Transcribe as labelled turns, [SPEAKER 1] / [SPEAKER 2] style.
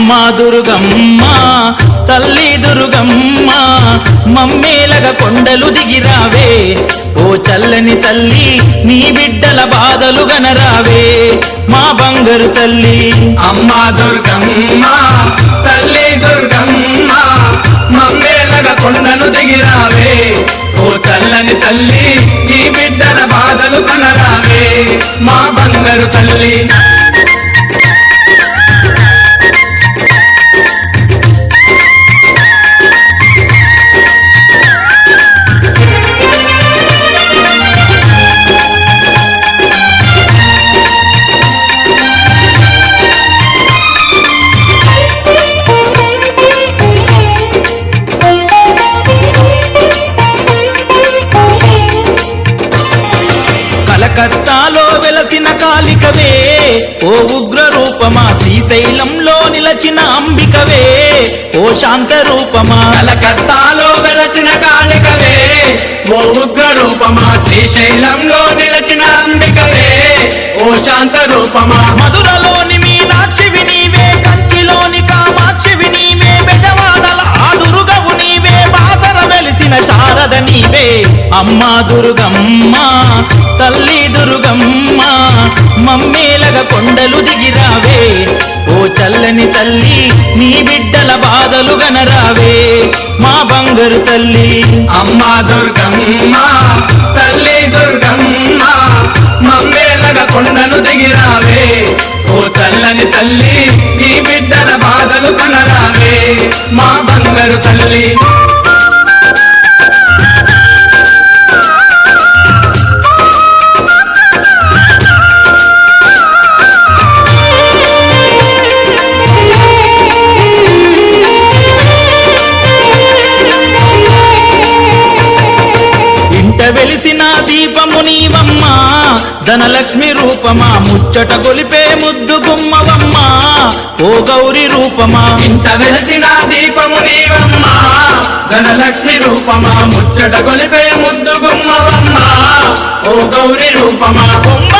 [SPEAKER 1] అమ్మ దుర్గమ్మ తల్లి దుర్గమ్మ మమ్మేలగ కొండలు దిగిరావే. ఓ చల్లని తల్లి నీ బిడ్డల బాధలు గనరావే. మా బంగారు తల్లి
[SPEAKER 2] అమ్మా దుర్గమ్మ తల్లి దుర్గమ్మ మమ్మేలగ కొండలు దిగిరావే. ఓ చల్లని తల్లి నీ బిడ్డల బాధలు కొనరావే మా బంగారు తల్లి.
[SPEAKER 1] కాలికవే ఓ ఉగ్ర రూపమా శ్రీశైలంలో నిలచిన అంబికవే. ఓ శాంత రూపమా
[SPEAKER 2] కలకత్తాలో వెలసిన కాళికవే. ఓ ఉగ్ర రూపమా శ్రీశైలంలో నిలచిన అంబికవే. ఓ శాంత రూపమా
[SPEAKER 1] మధురలోని అమ్మ దుర్గమ్మ తల్లి దుర్గమ్మ మమ్మేలగ కొండలు దిగిరావే. ఓ చల్లని తల్లి నీ బిడ్డల బాధలు గనరావే. మా బంగారు తల్లి
[SPEAKER 2] అమ్మ దుర్గమ్మ తల్లి దుర్గమ్మ మమ్మేలగ కొండలు దిగిరావే. ఓ చల్లని తల్లి నీ బిడ్డల బాధలు కొనరావే మా బంగారు తల్లి
[SPEAKER 1] ధనలక్ష్మి రూపమా ముచ్చట గొలిపే ముద్దు గుమ్మవమ్మా. ఓ గౌరి రూపమా
[SPEAKER 2] ఇంత వెలసిన దీపము నీవమ్మా. ధనలక్ష్మి రూపమా ముచ్చట గొలిపే ముద్దు గుమ్మవమ్మా. ఓ గౌరి రూపమా
[SPEAKER 1] బొమ్మ.